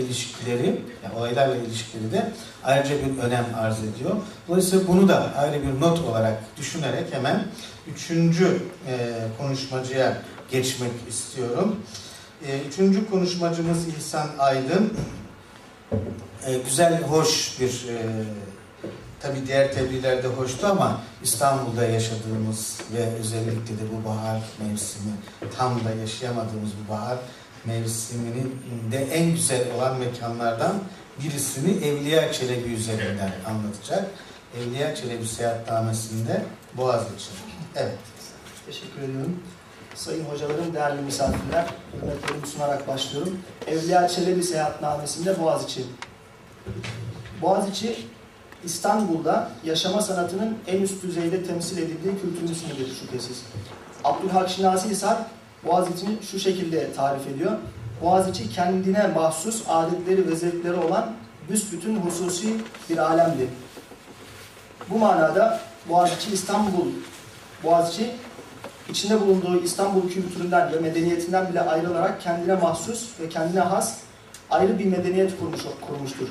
ilişkileri, yani olaylarla ilişkileri de ayrıca bir önem arz ediyor. Dolayısıyla bunu da ayrı bir not olarak düşünerek hemen üçüncü e, konuşmacıya geçmek istiyorum. E, üçüncü konuşmacımız İhsan Aydın. E, güzel, hoş bir, e, tabii diğer tebliğlerde hoştu ama İstanbul'da yaşadığımız ve özellikle de bu bahar mevsimi, tam da yaşayamadığımız bu bahar mevsiminin de en güzel olan mekanlardan birisini Evliya Çelebi üzerinden anlatacak. Evliya Çelebi seyahatnamesinde Boğaziçi. Evet. Teşekkür ediyorum. Sayın hocalarım, değerli misafirler, hürmetlerimi sunarak başlıyorum. Evliya Çelebi Seyahatnamesi'nde Boğaziçi. Boğaziçi, İstanbul'da yaşama sanatının en üst düzeyde temsil edildiği kültür ismidir şüphesiz. Abdülhak Şinasi Hisar, Boğaziçi'ni şu şekilde tarif ediyor. Boğaziçi kendine mahsus adetleri ve zevkleri olan büsbütün hususi bir alemdi. Bu manada Boğaziçi İstanbul, Boğaziçi içinde bulunduğu İstanbul kültüründen ve medeniyetinden bile ayrılarak kendine mahsus ve kendine has ayrı bir medeniyet kurmuş, kurmuştur.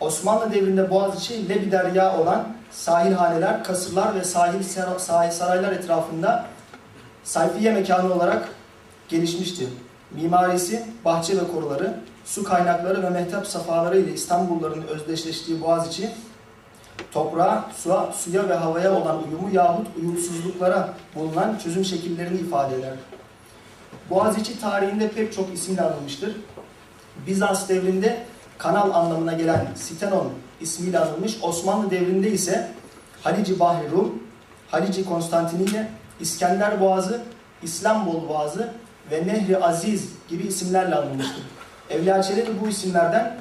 Osmanlı devrinde Boğaziçi Lebi Derya olan sahilhaneler, kasırlar ve sahil sahil saraylar etrafında sayfiye mekanı olarak gelişmişti. Mimarisi, bahçe ve koruları, su kaynakları ve mehtap safaları ile İstanbulluların özdeşleştiği Boğaziçi, toprağa, suya, suya ve havaya olan uyumu yahut uyumsuzluklara bulunan çözüm şekillerini ifade eder. Boğaziçi tarihinde pek çok isimle anılmıştır. Bizans devrinde kanal anlamına gelen Sitenon ismiyle anılmış, Osmanlı devrinde ise Halici Bahri Rum, Halici Konstantiniyye, İskender Boğazı, İstanbul Boğazı ve Nehri Aziz gibi isimlerle anılmıştır. Evliya Çelebi bu isimlerden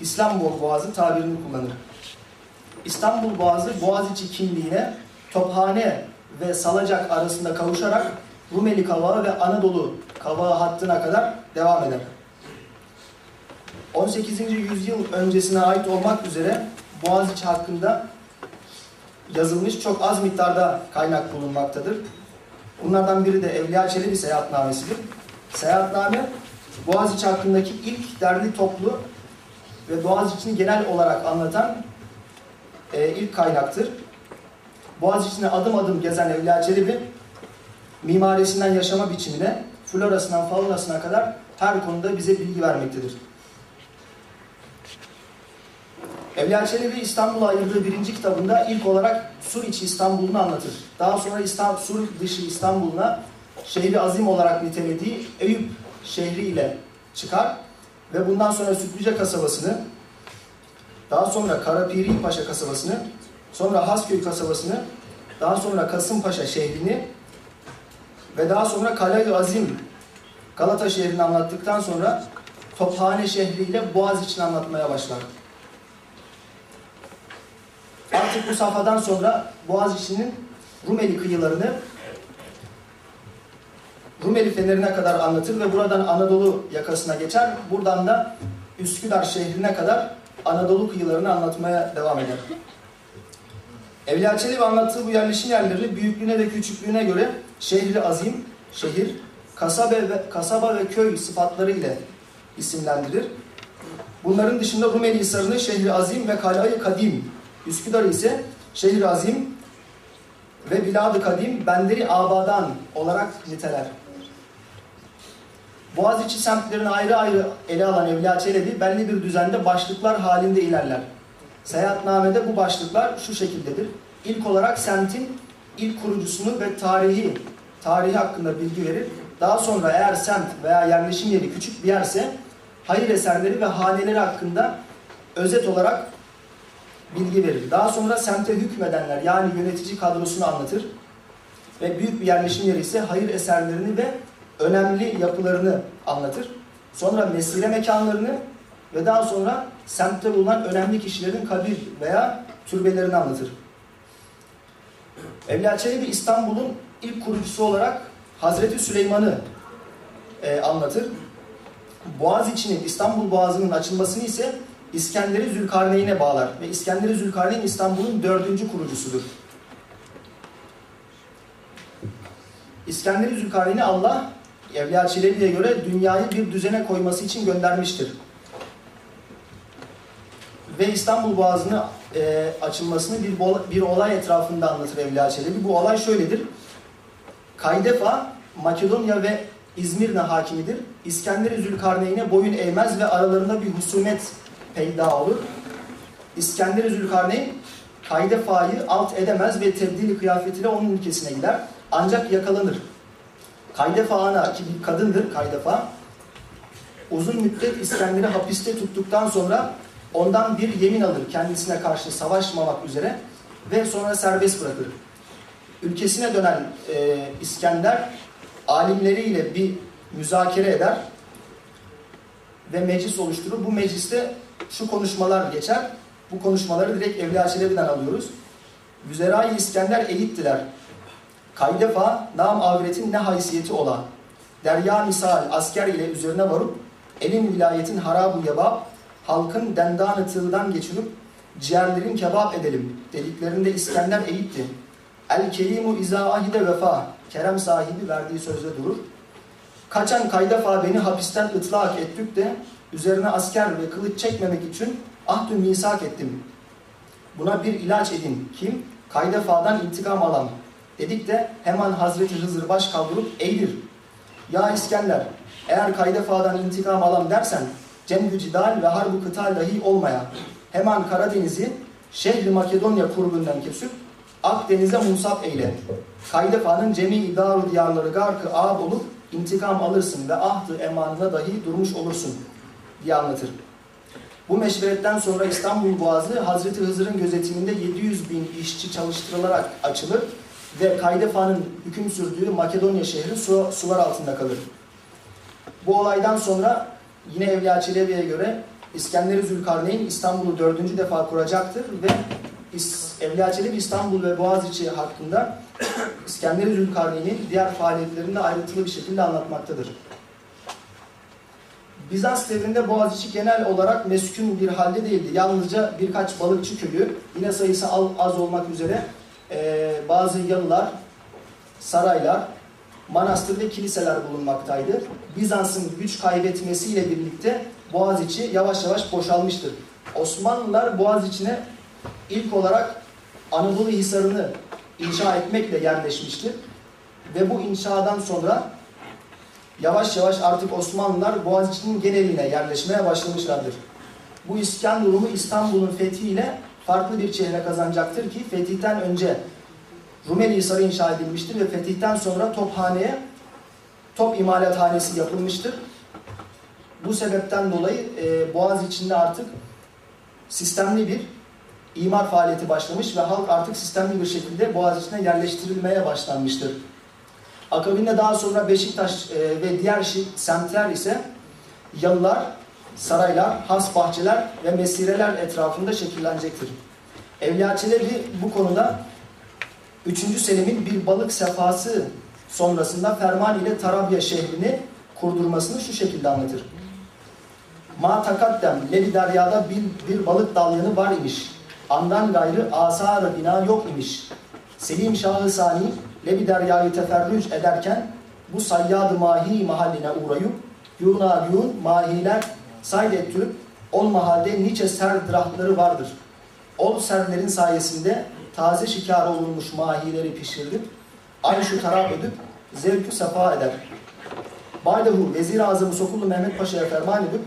İstanbul Boğazı tabirini kullanır. İstanbul Boğazı Boğaziçi kimliğine Tophane ve Salacak arasında kavuşarak Rumeli Kavağı ve Anadolu Kavağı hattına kadar devam eder. 18. yüzyıl öncesine ait olmak üzere Boğaziçi hakkında yazılmış çok az miktarda kaynak bulunmaktadır. Bunlardan biri de Evliya Çelebi seyahatnamesidir. Seyahatname Boğaziçi hakkındaki ilk derli toplu ve Boğaziçi'ni genel olarak anlatan e, ilk kaynaktır. Boğaziçi'ne adım adım gezen Evliya Çelebi, mimarisinden yaşama biçimine, florasından faunasına kadar her konuda bize bilgi vermektedir. Evliya Çelebi İstanbul'a ayırdığı birinci kitabında ilk olarak Sur içi İstanbul'unu anlatır. Daha sonra İstanbul, Sur dışı İstanbul'una şehri azim olarak nitelediği Eyüp şehri ile çıkar ve bundan sonra Sütlüce kasabasını, daha sonra Karapiri Paşa kasabasını, sonra Hasköy kasabasını, daha sonra Kasımpaşa şehrini ve daha sonra Kale-i Azim Galata şehrini anlattıktan sonra Tophane şehriyle Boğaziçi'ni anlatmaya başlar. Artık bu safhadan sonra Boğaziçi'nin Rumeli kıyılarını Rumeli Feneri'ne kadar anlatır ve buradan Anadolu yakasına geçer. Buradan da Üsküdar şehrine kadar Anadolu kıyılarını anlatmaya devam eder. Evliya Çelebi anlattığı bu yerleşim yerleri büyüklüğüne ve küçüklüğüne göre şehri azim, şehir, kasaba ve, kasaba ve köy sıfatları ile isimlendirir. Bunların dışında Rumeli Hisarı'nı şehri azim ve Kalay-ı Kadim, Üsküdar ise şehri azim ve Bilad-ı Kadim, Benderi Abadan olarak niteler. Boğaziçi semtlerini ayrı ayrı ele alan Evliya Çelebi belli bir düzende başlıklar halinde ilerler. Seyahatnamede bu başlıklar şu şekildedir. İlk olarak semtin ilk kurucusunu ve tarihi tarihi hakkında bilgi verir. Daha sonra eğer semt veya yerleşim yeri küçük bir yerse hayır eserleri ve haneleri hakkında özet olarak bilgi verir. Daha sonra semte hükmedenler yani yönetici kadrosunu anlatır. Ve büyük bir yerleşim yeri ise hayır eserlerini ve önemli yapılarını anlatır. Sonra mesire mekanlarını ve daha sonra semtte bulunan önemli kişilerin kabir veya türbelerini anlatır. Evliya Çelebi İstanbul'un ilk kurucusu olarak Hazreti Süleyman'ı e, anlatır. Boğaziçi'nin, İstanbul Boğazı'nın açılmasını ise İskender'i Zülkarneyn'e bağlar ve İskender'i Zülkarneyn İstanbul'un dördüncü kurucusudur. İskender'i Zülkarneyn'i Allah Evliya Çelebi'ye göre dünyayı bir düzene koyması için göndermiştir. Ve İstanbul Boğazı'nı e, açılmasını bir, bir olay etrafında anlatır Evliya Çelebi. Bu olay şöyledir. Kaydefa, Makedonya ve İzmir'le hakimidir. İskender-i Zülkarneyn'e boyun eğmez ve aralarında bir husumet peyda olur. İskender-i Zülkarneyn Kaydefa'yı alt edemez ve tebdili kıyafetiyle onun ülkesine gider. Ancak yakalanır. Kaydefa ana ki bir kadındır Kaydefa. Uzun müddet İskender'i hapiste tuttuktan sonra ondan bir yemin alır kendisine karşı savaşmamak üzere ve sonra serbest bırakır. Ülkesine dönen e, İskender alimleriyle bir müzakere eder ve meclis oluşturur. Bu mecliste şu konuşmalar geçer. Bu konuşmaları direkt Evliya Çelebi'den alıyoruz. Vüzerayı İskender eğittiler. Kaydefa nam avretin ne haysiyeti ola. Derya misal asker ile üzerine varıp elin vilayetin harabu yebab halkın dendanı tığdan geçirip ciğerlerin kebap edelim dediklerinde İskender eğitti. El kerimu izâ ahide vefa kerem sahibi verdiği sözde durur. Kaçan Kaydefa beni hapisten ıtlak ettük de üzerine asker ve kılıç çekmemek için ahdü misak ettim. Buna bir ilaç edin. Kim? Kaydefa'dan intikam alan. Dedik de hemen Hazreti Hızır baş kaldırıp eğilir. Ya İskender, eğer Kaydefa'dan intikam alam dersen, Cemgü Cidal ve Harbu Kıtal dahi olmaya, hemen Karadeniz'i şehri Makedonya kurbundan kesip, Akdeniz'e munsap eyle. Kaydefa'nın cemi idaru diyarları garkı ağab olup, intikam alırsın ve ahdı emanına dahi durmuş olursun diye anlatır. Bu meşveretten sonra İstanbul Boğazı Hazreti Hızır'ın gözetiminde 700 bin işçi çalıştırılarak açılır ve Kaydefa'nın hüküm sürdüğü Makedonya şehri su, sular altında kalır. Bu olaydan sonra yine Evliya Çelebi'ye göre İskender Zülkarneyn İstanbul'u dördüncü defa kuracaktır ve Evliya Çelebi İstanbul ve Boğaziçi hakkında İskender Zülkarneyn'in diğer faaliyetlerini de ayrıntılı bir şekilde anlatmaktadır. Bizans devrinde Boğaziçi genel olarak meskun bir halde değildi. Yalnızca birkaç balıkçı köyü, yine sayısı az olmak üzere eee, bazı yalılar, saraylar, manastır ve kiliseler bulunmaktaydı. Bizans'ın güç kaybetmesiyle birlikte Boğaziçi yavaş yavaş boşalmıştır. Osmanlılar Boğaziçi'ne ilk olarak Anadolu Hisarı'nı inşa etmekle yerleşmiştir. Ve bu inşadan sonra yavaş yavaş artık Osmanlılar Boğaziçi'nin geneline yerleşmeye başlamışlardır. Bu iskan durumu İstanbul'un fethiyle farklı bir çehre kazanacaktır ki fetihten önce Rumeli Hisarı inşa edilmiştir ve fetihten sonra Tophane'ye top imalathanesi yapılmıştır. Bu sebepten dolayı e, Boğaz içinde artık sistemli bir imar faaliyeti başlamış ve halk artık sistemli bir şekilde Boğaz içine yerleştirilmeye başlanmıştır. Akabinde daha sonra Beşiktaş e, ve diğer semtler ise yalılar, saraylar, has bahçeler ve mesireler etrafında şekillenecektir. Evliya bu konuda 3. Selim'in bir balık sefası sonrasında ferman ile Tarabya şehrini kurdurmasını şu şekilde anlatır. Ma takaddem levi deryada bir, bir balık dalyanı var imiş. Andan gayrı asar bina yok imiş. Selim Şahı Sani levi deryayı teferrüc ederken bu sayyad mahi mahalline uğrayıp yuna yun mahiler sayd ettirip ol mahalde nice serdrahtları vardır. Ol serlerin sayesinde taze şikar olunmuş mahileri pişirilip ay şu taraf edip zevkü sefa eder. Baydahu Vezir-i Azamı Sokullu Mehmet Paşa'ya ferman edip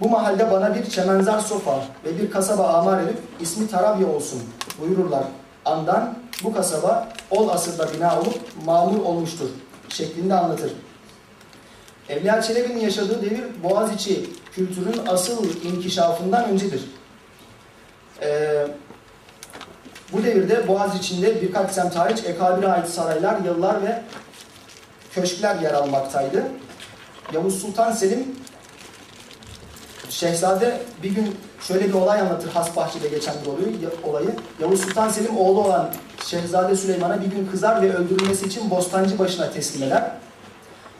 bu mahalde bana bir çemenzar sofa ve bir kasaba amar edip ismi Tarabya olsun buyururlar. Andan bu kasaba ol asırda bina olup mamur olmuştur şeklinde anlatır. Evliya Çelebi'nin yaşadığı devir Boğaziçi kültürünün asıl inkişafından öncedir. Ee, bu devirde Boğaz içinde birkaç semt hariç Ekabir'e ait saraylar, yalılar ve köşkler yer almaktaydı. Yavuz Sultan Selim Şehzade bir gün şöyle bir olay anlatır Hasbahçe'de geçen bir olayı. Yavuz Sultan Selim oğlu olan Şehzade Süleyman'a bir gün kızar ve öldürülmesi için Bostancı başına teslim eder.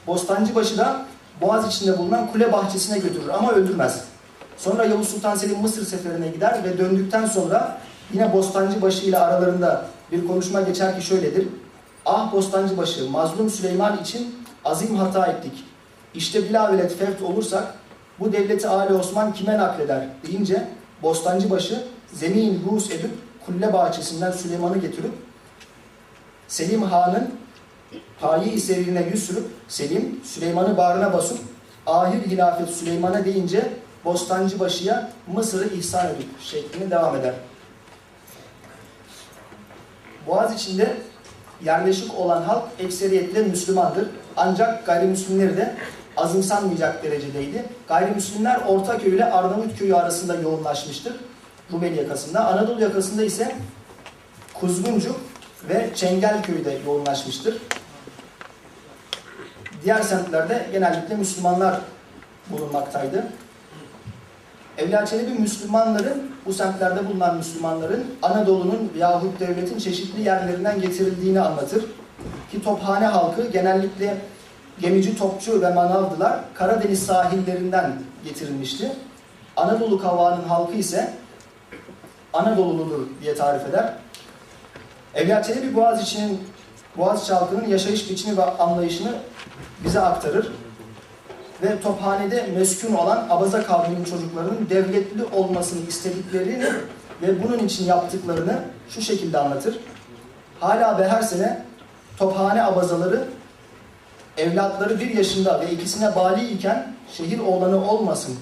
Bostancı başı da Boğaz içinde bulunan kule bahçesine götürür ama öldürmez. Sonra Yavuz Sultan Selim Mısır seferine gider ve döndükten sonra yine Bostancıbaşı ile aralarında bir konuşma geçer ki şöyledir. Ah Bostancıbaşı, mazlum Süleyman için Azim hata ettik. İşte bilavelet fevt olursak bu devleti Ali Osman kime nakleder deyince Bostancıbaşı zemin ruhus edip kulle bahçesinden Süleyman'ı getirip Selim Han'ın payi serine yüz sürüp Selim Süleyman'ı bağrına basıp ahir hilafet Süleyman'a deyince Bostancıbaşı'ya Mısır'ı ihsan edip şeklinde devam eder. Boğaz içinde yerleşik olan halk ekseriyetle Müslümandır. Ancak gayrimüslimleri de azımsanmayacak derecedeydi. Gayrimüslimler Ortaköy ile Arnavutköy'ü arasında yoğunlaşmıştır. Rumeli yakasında. Anadolu yakasında ise Kuzguncuk ve Çengelköy'de yoğunlaşmıştır. Diğer semtlerde genellikle Müslümanlar bulunmaktaydı. Evliya Çelebi Müslümanların, bu semtlerde bulunan Müslümanların Anadolu'nun yahut devletin çeşitli yerlerinden getirildiğini anlatır. Ki Tophane halkı genellikle gemici, topçu ve manavdılar Karadeniz sahillerinden getirilmişti. Anadolu kavağının halkı ise Anadolu'ludur diye tarif eder. Evliya Çelebi Boğaziçi'nin Boğaziçi halkının yaşayış biçimi ve anlayışını bize aktarır. Ve Tophane'de meskun olan Abaza kavminin çocuklarının devletli olmasını istediklerini ve bunun için yaptıklarını şu şekilde anlatır. Hala ve her sene Tophane Abazaları evlatları bir yaşında ve ikisine bali iken şehir oğlanı olmasın,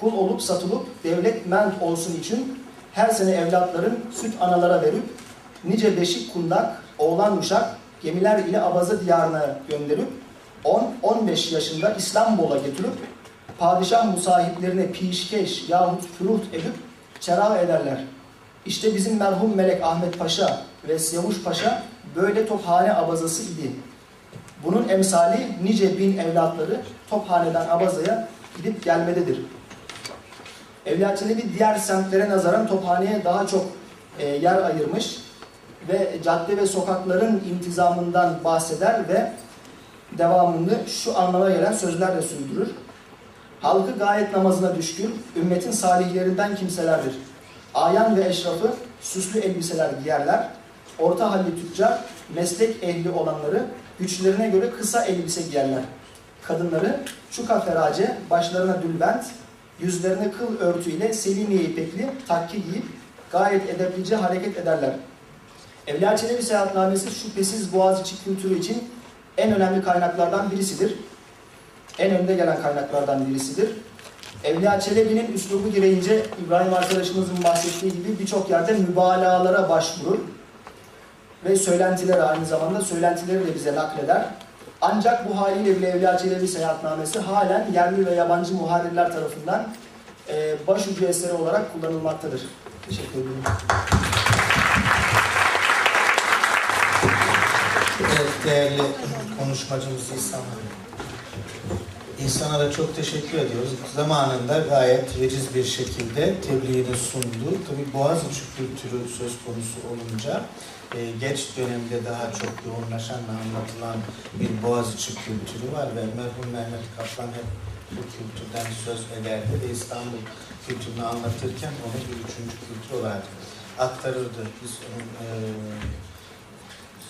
kul olup satılıp devlet ment olsun için her sene evlatların süt analara verip nice beşik kundak, oğlan uşak gemiler ile Abaza diyarına gönderip 10-15 yaşında İstanbul'a getirip padişah musahiplerine pişkeş yahut furuht edip çera ederler. İşte bizim merhum Melek Ahmet Paşa ve Siyavuş Paşa böyle tophane abazası idi. Bunun emsali nice bin evlatları tophaneden abazaya gidip gelmededir. Evliya Çelebi diğer semtlere nazaran tophaneye daha çok e, yer ayırmış ve cadde ve sokakların intizamından bahseder ve devamını şu anlama gelen sözlerle sürdürür. Halkı gayet namazına düşkün, ümmetin salihlerinden kimselerdir. Ayan ve eşrafı süslü elbiseler giyerler. Orta halli tüccar, meslek ehli olanları güçlerine göre kısa elbise giyerler. Kadınları çuka ferace, başlarına dülbent, yüzlerine kıl örtüyle selimiye ipekli takki giyip gayet edeplice hareket ederler. Evliya Çelebi seyahatnamesi şüphesiz Boğaziçi kültürü için en önemli kaynaklardan birisidir. En önde gelen kaynaklardan birisidir. Evliya Çelebi'nin üslubu gereğince İbrahim arkadaşımızın bahsettiği gibi birçok yerde mübalağalara başvurur. Ve söylentileri aynı zamanda söylentileri de bize nakleder. Ancak bu haliyle bile Evliya Çelebi seyahatnamesi halen yerli ve yabancı muharirler tarafından e, başucu eseri olarak kullanılmaktadır. Teşekkür ederim. Evet, değerli konuşmacımız İhsan'a. İhsan'a da çok teşekkür ediyoruz. Zamanında gayet veciz bir şekilde tebliğini sundu. Tabi Boğaziçi kültürü söz konusu olunca e, geç dönemde daha çok yoğunlaşan ve anlatılan bir Boğaziçi kültürü var ve merhum Mehmet Kaplan hep bu kültürden söz ederdi ve İstanbul kültürünü anlatırken onu bir üçüncü kültür olarak aktarırdı. Biz onun e,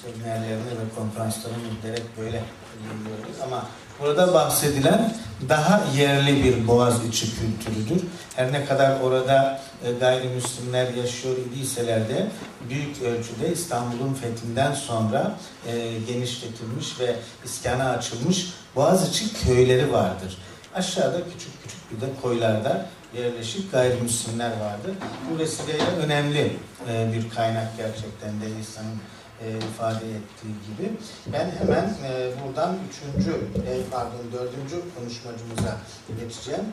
seminerlerini ve konferanslarını giderek böyle dinliyoruz. Ama burada bahsedilen daha yerli bir boğaz içi kültürüdür. Her ne kadar orada e, gayrimüslimler yaşıyor idiyseler de büyük ölçüde İstanbul'un fethinden sonra e, genişletilmiş ve iskana açılmış Boğaziçi köyleri vardır. Aşağıda küçük küçük bir de koylarda yerleşik gayrimüslimler vardır. Bu vesileyle önemli e, bir kaynak gerçekten de insanın e, ifade ettiği gibi. Ben hemen e, buradan üçüncü, e, pardon dördüncü konuşmacımıza geçeceğim.